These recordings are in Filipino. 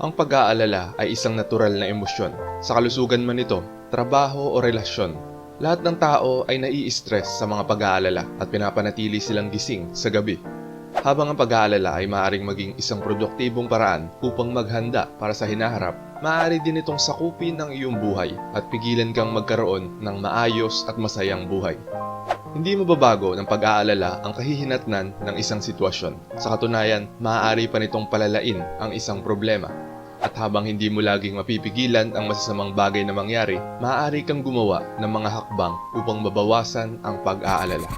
Ang pag-aalala ay isang natural na emosyon. Sa kalusugan man ito, trabaho o relasyon, lahat ng tao ay nai-stress sa mga pag-aalala at pinapanatili silang gising sa gabi. Habang ang pag-aalala ay maaaring maging isang produktibong paraan upang maghanda para sa hinaharap, maaari din itong sakupin ang iyong buhay at pigilan kang magkaroon ng maayos at masayang buhay. Hindi mababago ng pag-aalala ang kahihinatnan ng isang sitwasyon. Sa katunayan, maaari pa nitong palalain ang isang problema. At habang hindi mo laging mapipigilan ang masasamang bagay na mangyari, maaari kang gumawa ng mga hakbang upang mabawasan ang pag-aalala.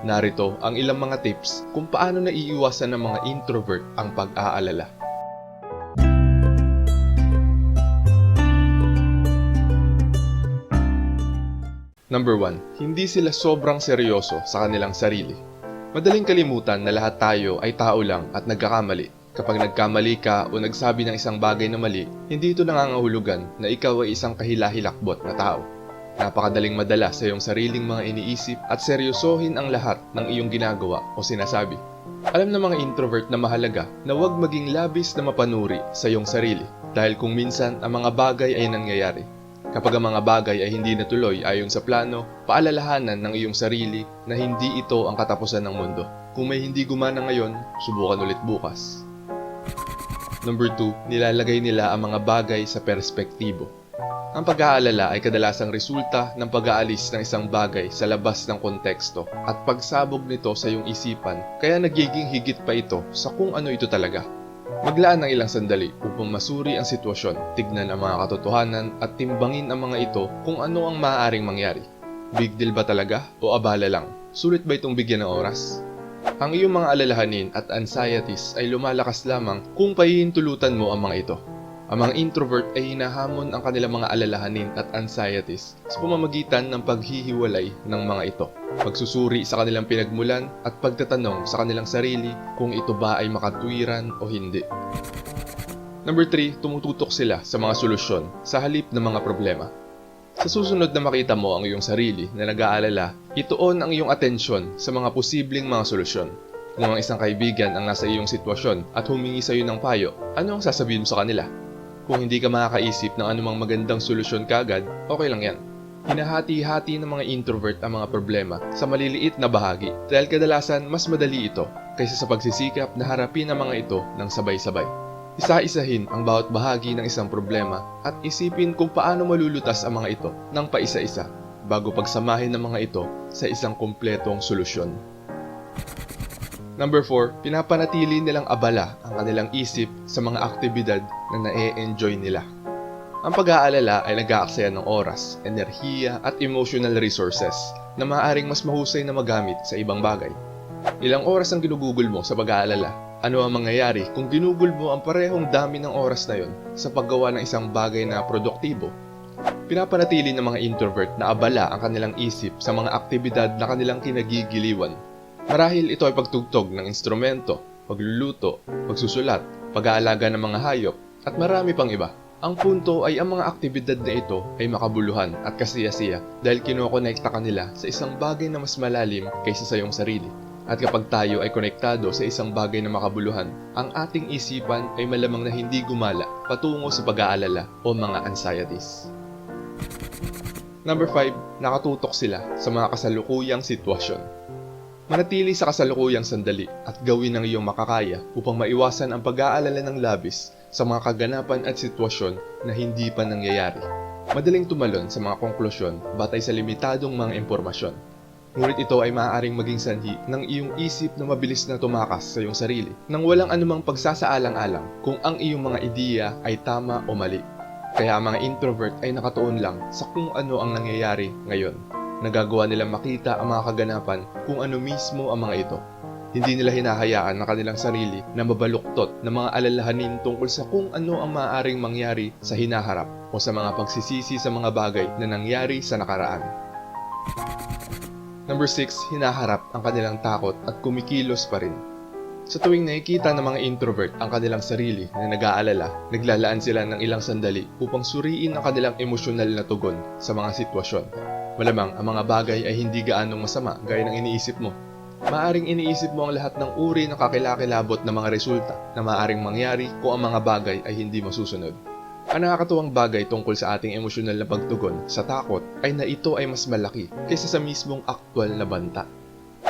Narito ang ilang mga tips kung paano naiiwasan ng mga introvert ang pag-aalala. Number 1. Hindi sila sobrang seryoso sa kanilang sarili. Madaling kalimutan na lahat tayo ay tao lang at nagkakamali. Kapag nagkamali ka o nagsabi ng isang bagay na mali, hindi ito nangangahulugan na ikaw ay isang kahilahilakbot na tao. Napakadaling madala sa iyong sariling mga iniisip at seryosohin ang lahat ng iyong ginagawa o sinasabi. Alam ng mga introvert na mahalaga na huwag maging labis na mapanuri sa iyong sarili dahil kung minsan ang mga bagay ay nangyayari. Kapag ang mga bagay ay hindi natuloy ayon sa plano, paalalahanan ng iyong sarili na hindi ito ang katapusan ng mundo. Kung may hindi gumana ngayon, subukan ulit bukas. Number 2, nilalagay nila ang mga bagay sa perspektibo. Ang pag-aalala ay kadalasang resulta ng pag-aalis ng isang bagay sa labas ng konteksto at pagsabog nito sa iyong isipan kaya nagiging higit pa ito sa kung ano ito talaga. Maglaan ng ilang sandali upang masuri ang sitwasyon, tignan ang mga katotohanan at timbangin ang mga ito kung ano ang maaaring mangyari. Big deal ba talaga o abala lang? Sulit ba itong bigyan ng oras? Ang iyong mga alalahanin at anxieties ay lumalakas lamang kung pahihintulutan mo ang mga ito. Ang mga introvert ay hinahamon ang kanilang mga alalahanin at anxieties sa pamamagitan ng paghihiwalay ng mga ito, pagsusuri sa kanilang pinagmulan at pagtatanong sa kanilang sarili kung ito ba ay makatwiran o hindi. Number 3, tumututok sila sa mga solusyon sa halip ng mga problema. Sa susunod na makita mo ang iyong sarili na nag-aalala, ituon ang iyong atensyon sa mga posibleng mga solusyon. Kung ang isang kaibigan ang nasa iyong sitwasyon at humingi sa iyo ng payo, ano ang sasabihin mo sa kanila? Kung hindi ka makakaisip ng anumang magandang solusyon kagad, okay lang yan. Hinahati-hati ng mga introvert ang mga problema sa maliliit na bahagi dahil kadalasan mas madali ito kaysa sa pagsisikap na harapin ang mga ito ng sabay-sabay. Isa-isahin ang bawat bahagi ng isang problema at isipin kung paano malulutas ang mga ito ng paisa-isa bago pagsamahin ng mga ito sa isang kumpletong solusyon. Number 4, pinapanatili nilang abala ang kanilang isip sa mga aktibidad na na-enjoy nila. Ang pag-aalala ay nag-aaksaya ng oras, enerhiya at emotional resources na maaaring mas mahusay na magamit sa ibang bagay. Ilang oras ang ginugugol mo sa pag-aalala? Ano ang mangyayari kung ginugol mo ang parehong dami ng oras na yon sa paggawa ng isang bagay na produktibo? Pinapanatili ng mga introvert na abala ang kanilang isip sa mga aktibidad na kanilang kinagigiliwan. Marahil ito ay pagtugtog ng instrumento, pagluluto, pagsusulat, pag-aalaga ng mga hayop, at marami pang iba. Ang punto ay ang mga aktibidad na ito ay makabuluhan at kasiyasiya dahil kinokonekta kanila sa isang bagay na mas malalim kaysa sa iyong sarili. At kapag tayo ay konektado sa isang bagay na makabuluhan, ang ating isipan ay malamang na hindi gumala patungo sa pag-aalala o mga anxieties. Number 5, nakatutok sila sa mga kasalukuyang sitwasyon. Manatili sa kasalukuyang sandali at gawin ang iyong makakaya upang maiwasan ang pag-aalala ng labis sa mga kaganapan at sitwasyon na hindi pa nangyayari. Madaling tumalon sa mga konklusyon batay sa limitadong mga impormasyon. Ngunit ito ay maaaring maging sanhi ng iyong isip na mabilis na tumakas sa iyong sarili nang walang anumang pagsasaalang-alang kung ang iyong mga ideya ay tama o mali. Kaya ang mga introvert ay nakatuon lang sa kung ano ang nangyayari ngayon. Nagagawa nilang makita ang mga kaganapan kung ano mismo ang mga ito. Hindi nila hinahayaan ng kanilang sarili na mabaluktot ng mga alalahanin tungkol sa kung ano ang maaaring mangyari sa hinaharap o sa mga pagsisisi sa mga bagay na nangyari sa nakaraan. Number 6, hinaharap ang kanilang takot at kumikilos pa rin. Sa tuwing nakikita ng mga introvert ang kanilang sarili na nag-aalala, naglalaan sila ng ilang sandali upang suriin ang kanilang emosyonal na tugon sa mga sitwasyon. Malamang ang mga bagay ay hindi gaanong masama gaya ng iniisip mo. maaring iniisip mo ang lahat ng uri ng kakilakilabot na mga resulta na maaring mangyari kung ang mga bagay ay hindi masusunod. Ang nakakatuwang bagay tungkol sa ating emosyonal na pagtugon sa takot ay na ito ay mas malaki kaysa sa mismong aktwal na banta.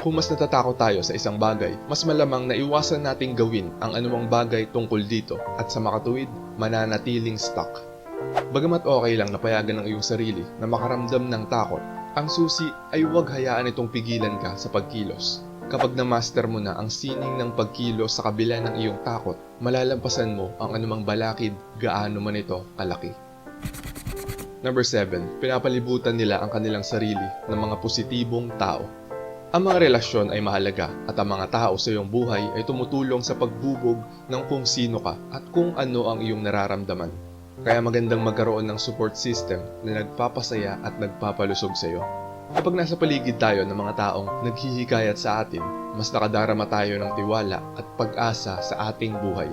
Kung mas natatakot tayo sa isang bagay, mas malamang na iwasan nating gawin ang anumang bagay tungkol dito at sa makatuwid, mananatiling stuck. Bagamat okay lang na payagan ng iyong sarili na makaramdam ng takot, ang susi ay huwag hayaan itong pigilan ka sa pagkilos. Kapag na-master mo na ang sining ng pagkilos sa kabila ng iyong takot, malalampasan mo ang anumang balakid gaano man ito kalaki. Number 7. Pinapalibutan nila ang kanilang sarili ng mga positibong tao. Ang mga relasyon ay mahalaga at ang mga tao sa iyong buhay ay tumutulong sa pagbubog ng kung sino ka at kung ano ang iyong nararamdaman. Kaya magandang magkaroon ng support system na nagpapasaya at nagpapalusog sa iyo. Kapag nasa paligid tayo ng mga taong naghihikayat sa atin, mas nakadarama tayo ng tiwala at pag-asa sa ating buhay.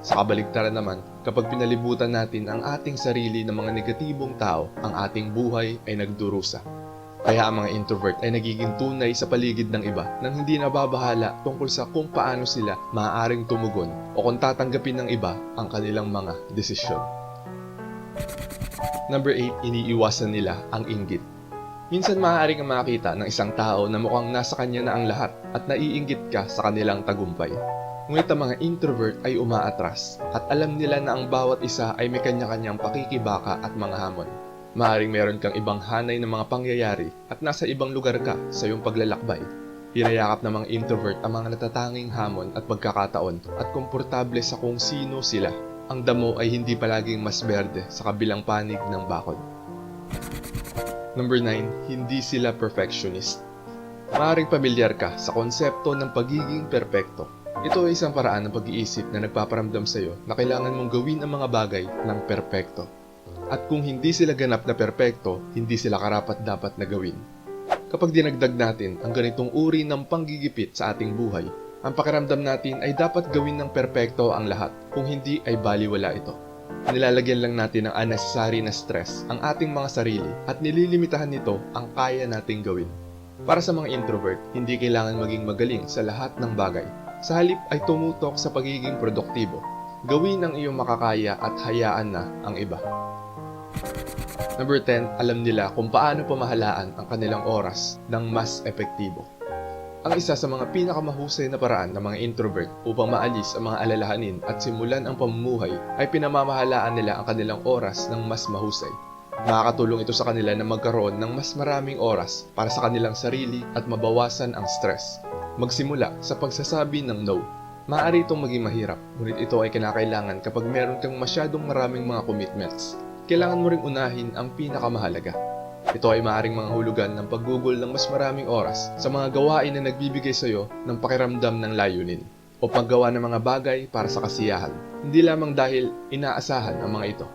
Sa kabaligtaran naman, kapag pinalibutan natin ang ating sarili ng mga negatibong tao, ang ating buhay ay nagdurusa. Kaya ang mga introvert ay nagiging tunay sa paligid ng iba nang hindi nababahala tungkol sa kung paano sila maaaring tumugon o kung tatanggapin ng iba ang kanilang mga desisyon. Number 8, iniiwasan nila ang inggit. Minsan maaaring kang makakita ng isang tao na mukhang nasa kanya na ang lahat at naiinggit ka sa kanilang tagumpay. Ngunit ang mga introvert ay umaatras at alam nila na ang bawat isa ay may kanya-kanyang pakikibaka at mga hamon. Maaring meron kang ibang hanay ng mga pangyayari at nasa ibang lugar ka sa iyong paglalakbay. Hinayakap ng mga introvert ang mga natatanging hamon at pagkakataon at komportable sa kung sino sila. Ang damo ay hindi palaging mas berde sa kabilang panig ng bakod. Number 9, hindi sila perfectionist. Maaring pamilyar ka sa konsepto ng pagiging perpekto. Ito ay isang paraan ng pag-iisip na nagpaparamdam sa iyo na kailangan mong gawin ang mga bagay ng perpekto. At kung hindi sila ganap na perpekto, hindi sila karapat dapat na gawin. Kapag dinagdag natin ang ganitong uri ng panggigipit sa ating buhay, ang pakiramdam natin ay dapat gawin ng perpekto ang lahat, kung hindi ay baliwala ito. Nilalagyan lang natin ng unnecessary na stress ang ating mga sarili at nililimitahan nito ang kaya nating gawin. Para sa mga introvert, hindi kailangan maging magaling sa lahat ng bagay. Sa halip ay tumutok sa pagiging produktibo. Gawin ang iyong makakaya at hayaan na ang iba. Number 10, alam nila kung paano pamahalaan ang kanilang oras ng mas epektibo. Ang isa sa mga pinakamahusay na paraan ng mga introvert upang maalis ang mga alalahanin at simulan ang pamumuhay ay pinamamahalaan nila ang kanilang oras ng mas mahusay. Makakatulong ito sa kanila na magkaroon ng mas maraming oras para sa kanilang sarili at mabawasan ang stress. Magsimula sa pagsasabi ng no. Maaari itong maging mahirap, ngunit ito ay kinakailangan kapag meron kang masyadong maraming mga commitments. Kailangan mo ring unahin ang pinakamahalaga. Ito ay maaaring mga hulugan ng paggugol ng mas maraming oras sa mga gawain na nagbibigay sa iyo ng pakiramdam ng layunin o paggawa ng mga bagay para sa kasiyahan, hindi lamang dahil inaasahan ang mga ito.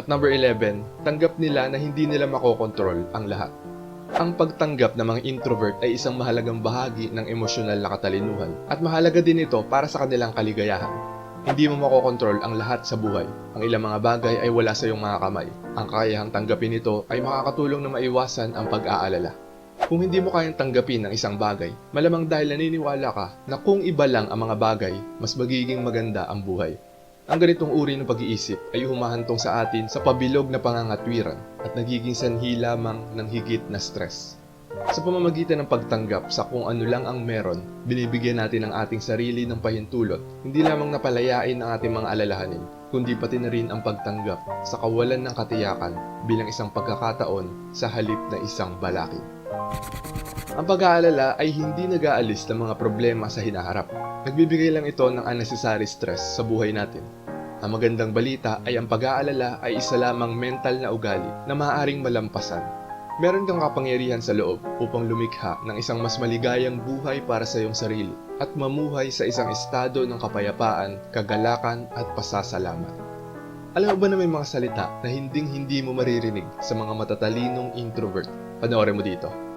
At number 11, tanggap nila na hindi nila makokontrol ang lahat. Ang pagtanggap ng mga introvert ay isang mahalagang bahagi ng emosyonal na katalinuhan at mahalaga din ito para sa kanilang kaligayahan. Hindi mo makokontrol ang lahat sa buhay. Ang ilang mga bagay ay wala sa iyong mga kamay. Ang kakayahang tanggapin ito ay makakatulong na maiwasan ang pag-aalala. Kung hindi mo kayang tanggapin ang isang bagay, malamang dahil naniniwala ka na kung iba lang ang mga bagay, mas magiging maganda ang buhay. Ang ganitong uri ng pag-iisip ay humahantong sa atin sa pabilog na pangangatwiran at nagiging sanhi lamang ng higit na stress. Sa pamamagitan ng pagtanggap sa kung ano lang ang meron, binibigyan natin ang ating sarili ng pahintulot, hindi lamang napalayain ang ating mga alalahanin, kundi pati na rin ang pagtanggap sa kawalan ng katiyakan bilang isang pagkakataon sa halip na isang balakid. Ang pag-aalala ay hindi nag-aalis ng mga problema sa hinaharap. Nagbibigay lang ito ng unnecessary stress sa buhay natin. Ang magandang balita ay ang pag-aalala ay isa lamang mental na ugali na maaaring malampasan. Meron kang kapangyarihan sa loob upang lumikha ng isang mas maligayang buhay para sa iyong sarili at mamuhay sa isang estado ng kapayapaan, kagalakan at pasasalamat. Alam mo ba na may mga salita na hinding hindi mo maririnig sa mga matatalinong introvert? Panoorin mo dito.